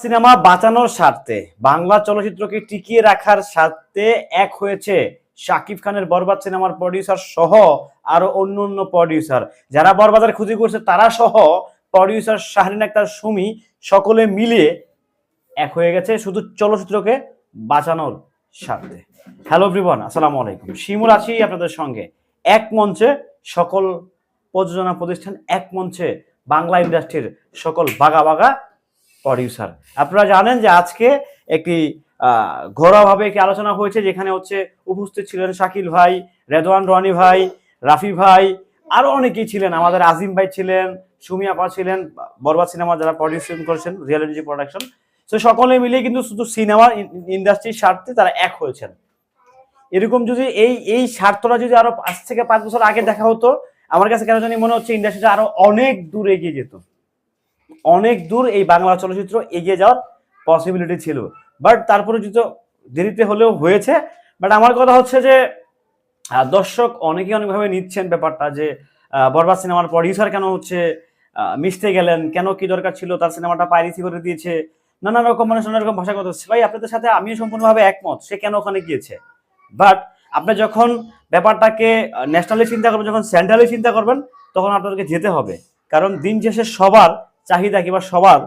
Cinema বাঁচানোর স্বার্থে, বাংলা চলচ্চিত্রকে টিকিয়ে রাখার স্বার্থে এক হয়েছে শাকিব খানের বরবাদ সিনেমার প্রডিউসার সহ আরও অন্য অন্য প্রডিউসার যারা বরবাদের খুঁজি করছে তারা সহ প্রডিউসার শাহরিন আক্তার, সুমি সকলে মিলিয়ে এক হয়ে গেছে শুধু চলচ্চিত্রকে বাঁচানোর স্বার্থে। হ্যালো এভরিওয়ান আসসালামু আলাইকুম। শিমুল আছি আপনাদের সঙ্গে এক মঞ্চে সকল প্রযোজনা প্রতিষ্ঠান, এক মঞ্চে বাংলা ইন্ডাস্ট্রির সকল বাগা বাগা প্রডিউসার আপনারা জানেন যে আজকে একটি ঘরোয়াভাবে একটি আলোচনা হয়েছে যেখানে হচ্ছে উপস্থিত ছিলেন শাকিল ভাই, রেদওয়ান রনি ভাই, রাফি ভাই, আরও অনেকেই ছিলেন। আমাদের আজিম ভাই ছিলেন সুমি আপা ছিলেন, বরবাদ সিনেমা যারা প্রডিউশন করেছেন রিয়েল এনার্জি প্রোডাকশন তো সকলে মিলে কিন্তু শুধু সিনেমা ইন্ডাস্ট্রির স্বার্থে তারা এক হয়েছেন। এরকম যদি এই এই স্বার্থটা যদি আরও পাঁচ থেকে পাঁচ বছর আগে দেখা হতো, আমার কাছে কেন জানি মনে হচ্ছে ইন্ডাস্ট্রিটা আরও অনেক দূর এগিয়ে যেত। অনেক দূর এই বাংলা চলচ্চিত্র এগিয়ে যাওয়ার পসিবিলিটি ছিল। বাট তারপরে যদি দেরিতে হলেও হয়েছে বাট আমার কথা হচ্ছে যে দর্শক অনেকে অনেকভাবে নিচ্ছেন ব্যাপারটা যে বরবাদ সিনেমার প্রডিউসার কেন হচ্ছে মিশতে গেলেন, কেন কি দরকার ছিল, তার সিনেমাটা পাইরিসি করে দিয়েছে, নানা রকম মানুষ নানা রকম ভাষা কথা ভাই, আপনাদের সাথে আমিও সম্পূর্ণভাবে একমত, সে কেন ওখানে গিয়েছে? বাট আপনি যখন ব্যাপারটাকে ন্যাশনালি চিন্তা করবেন, যখন সেন্ট্রালি চিন্তা করবেন, তখন আপনাদেরকে যেতে হবে। কারণ দিন শেষে সবার চাহিদা কিংবা সবার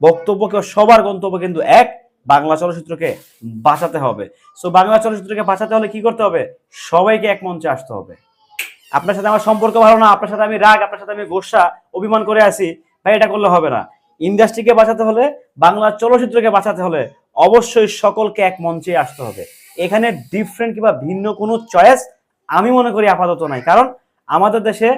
বক্তব্য কিংবা সবার গন্তব্য কিন্তু এক, বাংলা চলচ্চিত্রকে বাঁচাতে হবে। সো বাংলা চলচ্চিত্রকে বাঁচাতে হলে কি করতে হবে? সবাইকে এক মঞ্চে আসতে হবে। আপনার সাথে আমার সম্পর্ক ভালো না, আপনার সাথে আমি রাগ, আপনার সাথে আমি গোসা, অভিমান করে আসি ভাই, এটা করলে হবে না। ইন্ডাস্ট্রিকে বাঁচাতে হলে, বাংলা চলচ্চিত্রকে বাঁচাতে হলে অবশ্যই সকলকে এক মঞ্চে আসতে হবে। এখানে ডিফারেন্ট কিংবা ভিন্ন কোনো চয়েস আমি মনে করি আপাতত নাই। কারণ আমাদের দেশে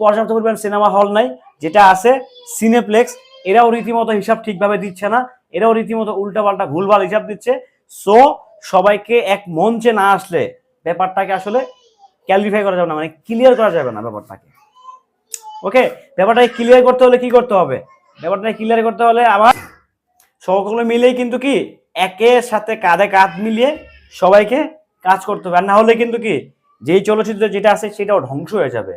পর্যাপ্ত পরিমাণ সিনেমা হল নাই, যেটা আছে সিনেপ্লেক্স এরাও রীতিমতো হিসাব ঠিকভাবে দিচ্ছে না, এরাও রীতিমতো উল্টাপাল্টা ভুলভাল হিসাব দিচ্ছে। সো সবাইকে এক মঞ্চে না আসলে ব্যাপারটাকে আসলে ক্যালিফাই করা যাবে না মানে ক্লিয়ার করা যাবে না ব্যাপারটাকে। ওকে ব্যাপারটাকে ক্লিয়ার করতে হলে কি করতে হবে? ব্যাপারটাকে ক্লিয়ার করতে হলে আবার সকলে মিলেই কিন্তু কি একের সাথে কাঁধে কাঁধ মিলিয়ে সবাইকে কাজ করতে হবে। আর না হলে কিন্তু কি, যেই চলচ্চিত্র যেটা আছে সেটাও ধ্বংস হয়ে যাবে।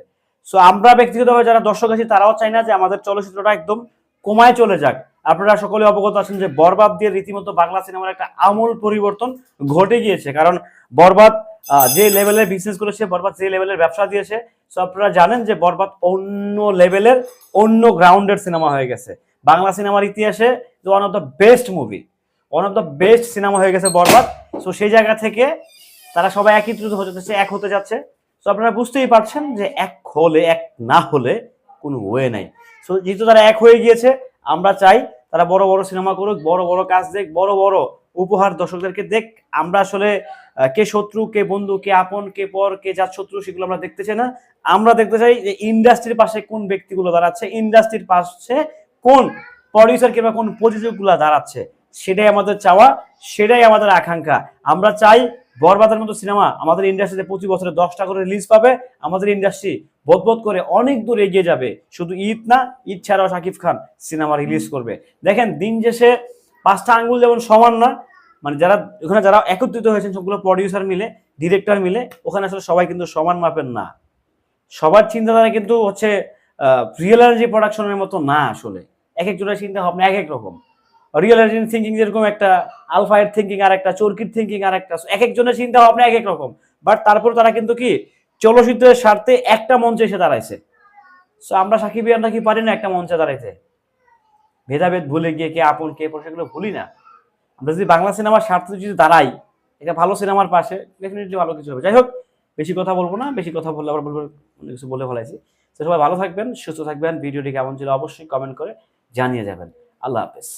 সো আমরা ব্যক্তিগতভাবে যারা দর্শক আছি, তারাও চাই না যে আমাদের চলচ্চিত্রটা একদম কমায় চলে যাক। আপনারা সকলে অবগত আছেন যে বরবাদ দিয়ে রীতিমতো বাংলা সিনেমার একটা আমূল পরিবর্তন ঘটে গিয়েছে। কারণ বরবাদ যে লেভেলের বিজনেস করেছে বরবাদ, যে লেভেলের ব্যবসা দিয়েছে সো আপনারা জানেন যে বরবাদ অন্য লেভেলের অন্য গ্রাউন্ডের সিনেমা হয়ে গেছে। বাংলা সিনেমার ইতিহাসে one of the best movie one of the best cinema হয়ে গেছে বরবাদ। সো সেই জায়গা থেকে তারা সবাই একত্রিত হতে এক হতে যাচ্ছে। তো আপনারা বুঝতেই পারছেন যে এক হলে, এক না হলে কোনো ওয়ে নাই। সো যেহেতু তারা এক হয়ে গিয়েছে, আমরা চাই তারা বড় বড় সিনেমা করুক, বড় বড় কাজ দেখ, বড় বড় উপহার দর্শকদেরকে দেখ। আমরা আসলে কে শত্রু, কে বন্ধু, কে আপন, কে পর, কে যার শত্রু, সেগুলো আমরা দেখতে চাই না। আমরা দেখতে চাই যে ইন্ডাস্ট্রির পাশে কোন ব্যক্তিগুলো দাঁড়াচ্ছে ইন্ডাস্ট্রির পাশে কোন প্রডিউসার কিংবা কোন প্রযোজকগুলো দাঁড়াচ্ছে, সেটাই আমাদের চাওয়া, সেটাই আমাদের আকাঙ্ক্ষা। আমরা চাই বরবাদের মতো সিনেমা আমাদের ইন্ডাস্ট্রিতে প্রতি বছরে দশটা করে রিলিজ পাবে। আমাদের ইন্ডাস্ট্রি বোধ করে অনেক দূর এগিয়ে যাবে। শুধু ঈদ না, ঈদ ছাড়াও শাকিব খান সিনেমা রিলিজ করবে। দেখেন, দিন শেষে পাঁচটা আঙ্গুল যেমন সমান না মানে যারা, ওখানে যারা একত্রিত হয়েছেন সবগুলো প্রডিউসার মিলে ডিরেক্টর মিলে, ওখানে আসলে সবাই কিন্তু সমান মাপেন না। সবার চিন্তাধারা কিন্তু হচ্ছে রিয়েল এনার্জি প্রোডাকশনের মতো না আসলে। এক একজনের চিন্তা ভাবনা এক এক রকম। রিয়েল এনার্জি থিঙ্কিং যেরকম একটা আলফায়ের থিঙ্কিং আর একটা চরকির থিঙ্কিং আর একটা, এক একজনের চিন্তা ভাবনা এক এক রকম। বাট তারপর তারা কিন্তু কি, চলচ্চিত্রের স্বার্থে একটা মঞ্চে এসে দাঁড়াইছে। সো আমরা সাকিবিয়ানরা কি পারি না একটা মঞ্চে দাঁড়াইতে। ভেদাভেদ ভুলে গিয়ে কে আপন, কে সেগুলো ভুলি না। আমরা যদি বাংলা সিনেমার স্বার্থে যদি দাঁড়াই এটা ভালো সিনেমার পাশে ডেফিনেটলি ভালো কিছু হবে। যাই হোক বেশি কথা বলব না, বেশি কথা বললে আবার বলব কিছু বলে ফেলাইছি। সবাই ভালো থাকবেন, সুস্থ থাকবেন। ভিডিওটি কেমন ছিল অবশ্যই কমেন্ট করে জানিয়ে যাবেন। আল্লাহ হাফেজ।